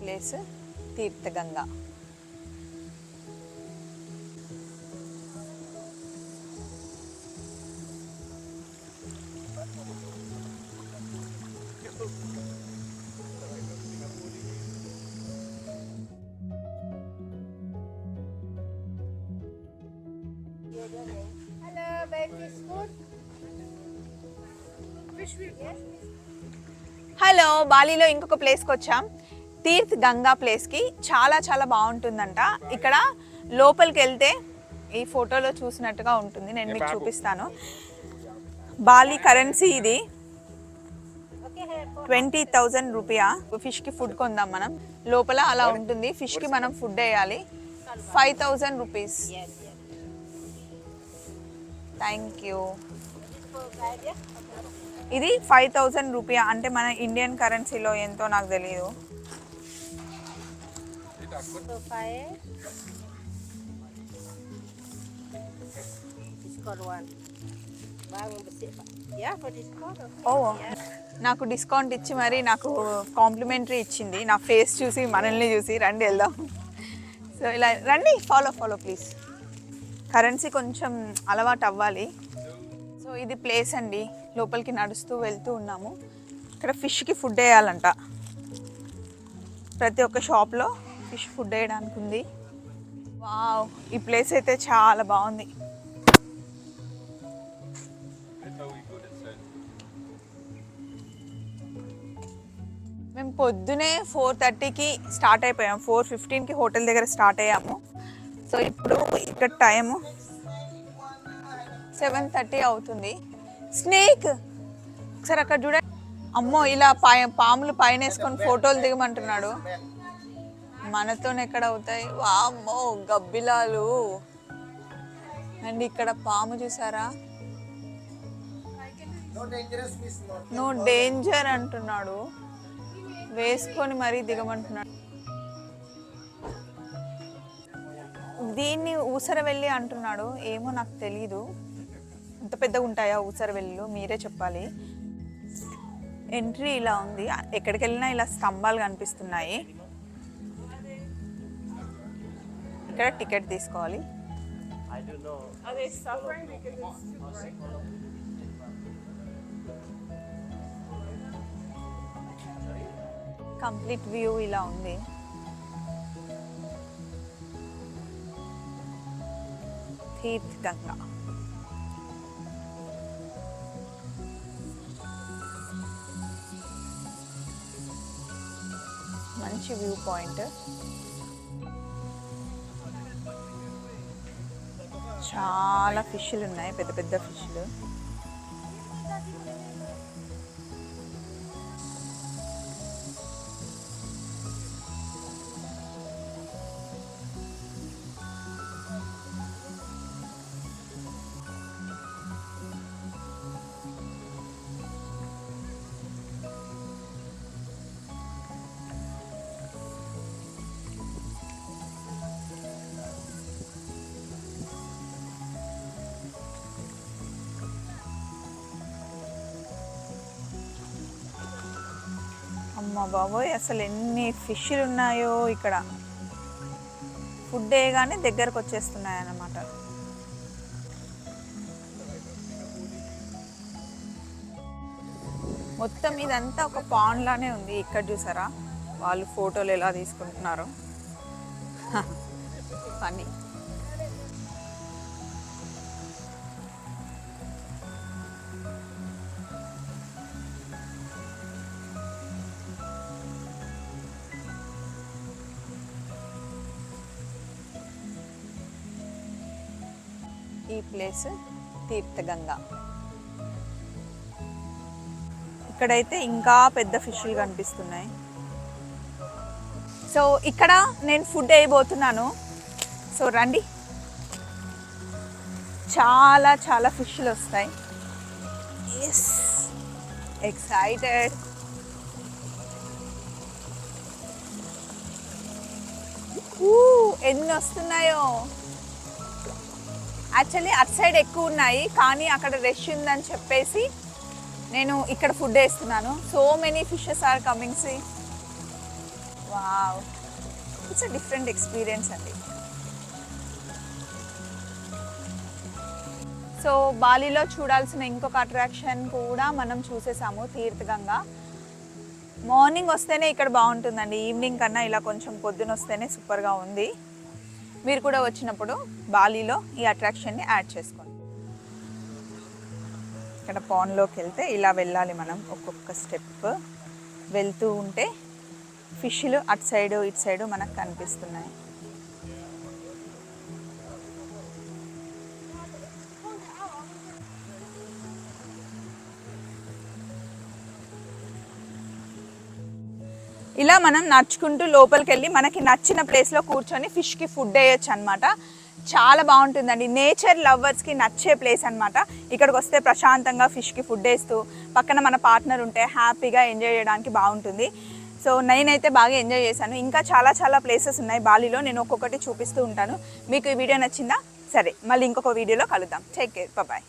Place తీర్థగంగ. Hello బాలీలో ఇంకొక ప్లేస్కి వచ్చాం. తీర్థ్ గంగా ప్లేస్కి చాలా చాలా బాగుంటుందంట. ఇక్కడ లోపలికి వెళ్తే ఈ ఫోటోలో చూసినట్టుగా ఉంటుంది. నేను మీకు చూపిస్తాను. బాలీ కరెన్సీ ఇది. Twenty thousand rupiah? ఫిష్కి ఫుడ్ కొందాం మనం. లోపల అలా ఉంటుంది. ఫిష్కి మనం ఫుడ్ వేయాలి. Five thousand rupees. Thank you? ఇది ఫైవ్ థౌజండ్ రూపియా అంటే మన ఇండియన్ కరెన్సీలో ఎంతో నాకు తెలియదు Okay. ఓ నాకు డిస్కౌంట్ ఇచ్చి మరి నాకు కాంప్లిమెంటరీ ఇచ్చింది. నా ఫేస్ చూసి మనల్ని చూసి రండి వెళ్దాం. సో ఇలా రండి ఫాలో ఫాలో ప్లీజ్ కరెన్సీ కొంచెం అలవాటు అవ్వాలి. సో ఇది ప్లేస్ అండి. లోపలికి నడుస్తూ వెళ్తూ ఉన్నాము. ఇక్కడ ఫిష్కి ఫుడ్ వేయాలంట. ప్రతి ఒక్క షాప్లో ఫిష్ ఫుడ్ వేయడానికి ఉంది. వావ్ ఈ ప్లేస్ అయితే చాలా బాగుంది. మేము పొద్దునే ఫోర్ థర్టీకి స్టార్ట్ అయిపోయాం. ఫోర్ ఫిఫ్టీన్కి హోటల్ దగ్గర స్టార్ట్ అయ్యాము. సో ఇప్పుడు ఇక్కడ టైము సెవెన్ థర్టీ అవుతుంది. స్నేక్! ఒకసారి అక్కడ చూడండి. అమ్మో ఇలా పాములు పైన వేసుకొని ఫోటోలు దిగమంటున్నాడు. మనతో ఎక్కడ అవుతాయి? వామ్మో గబ్బిలాలు. అండ్ ఇక్కడ పాము చూసారా? నో డేంజర్ అంటున్నాడు. వేసుకొని మరీ దిగమంటున్నాడు. దీన్ని ఊసరవెల్లి అంటున్నాడు. ఏమో నాకు తెలీదు. ఎంత పెద్దగా ఉంటాయా ఊసరవెల్లిలు? మీరే చెప్పాలి. ఎంట్రీ ఇలా ఉంది. ఎక్కడికి వెళ్ళినా ఇలా స్తంభాలు కనిపిస్తున్నాయి. ఇక్కడ టికెట్ తీసుకోవాలి. కంప్లీట్ వ్యూ ఇలా ఉంది. తీర్థ్ గంగా. మంచి వ్యూ పాయింట్. చాలా ఫిష్లు ఉన్నాయి పెద్ద పెద్ద ఫిష్లు. అమ్మ బాబోయ్ అసలు ఎన్ని ఫిష్లు ఉన్నాయో ఇక్కడ. ఫుడ్ వేయగానే దగ్గరకు వచ్చేస్తున్నాయి అన్నమాట మొత్తం ఇదంతా ఒక పాండ్ లానే ఉంది ఇక్కడ చూసారా? వాళ్ళు ఫోటోలు ఎలా తీసుకుంటున్నారు. పని ఈ ప్లేస్ తీర్థగంగా. ఇక్కడైతే ఇంకా పెద్ద ఫిష్లు కనిపిస్తున్నాయి. సో ఇక్కడ నేను ఫుడ్ వేయబోతున్నాను. సో రండి. చాలా చాలా ఫిష్లు వస్తాయి. ఎస్ ఎక్సైటెడ్ ఎన్ని వస్తున్నాయో. యాక్చువల్లీ అటు సైడ్ ఎక్కువ ఉన్నాయి కానీ అక్కడ రష్ ఉందని చెప్పేసి నేను ఇక్కడ ఫుడ్ వేస్తున్నాను. So many fishes are coming see wow it's a different experience అండి. సో బాలీలో చూడాల్సిన ఇంకొక అట్రాక్షన్ కూడా మనం చూసేసాము తీర్థగంగా. మార్నింగ్ వస్తేనే ఇక్కడ బాగుంటుందండి ఈవినింగ్ కన్నా ఇలా కొంచెం పొద్దున వస్తేనే సూపర్గా ఉంది. మీరు కూడా వచ్చినప్పుడు బాలీలో ఈ అట్రాక్షన్ని యాడ్ చేసుకోండి. ఇక్కడ పాన్లోకి వెళ్తే ఇలా వెళ్ళాలి మనం ఒక్కొక్క స్టెప్. వెళ్తూ ఉంటే ఫిష్లు అటు సైడు ఇటు సైడు మనకు కనిపిస్తున్నాయి. ఇలా మనం నడుచుకుంటూ లోపలికి వెళ్ళి మనకి నచ్చిన ప్లేస్లో కూర్చొని ఫిష్కి ఫుడ్ వేయచ్చు అనమాట చాలా బాగుంటుందండి. నేచర్ లవర్స్కి నచ్చే ప్లేస్ అనమాట ఇక్కడికి వస్తే ప్రశాంతంగా ఫిష్కి ఫుడ్ వేస్తూ పక్కన మన పార్ట్నర్ ఉంటే హ్యాపీగా ఎంజాయ్ చేయడానికి బాగుంటుంది. సో నేనైతే బాగా ఎంజాయ్ చేశాను. ఇంకా చాలా చాలా ప్లేసెస్ ఉన్నాయి. బాలీలో నేను ఒక్కొక్కటి చూపిస్తూ ఉంటాను. మీకు ఈ వీడియో నచ్చిందా? సరే మళ్ళీ ఇంకొక వీడియోలో కలుద్దాం. Take care bye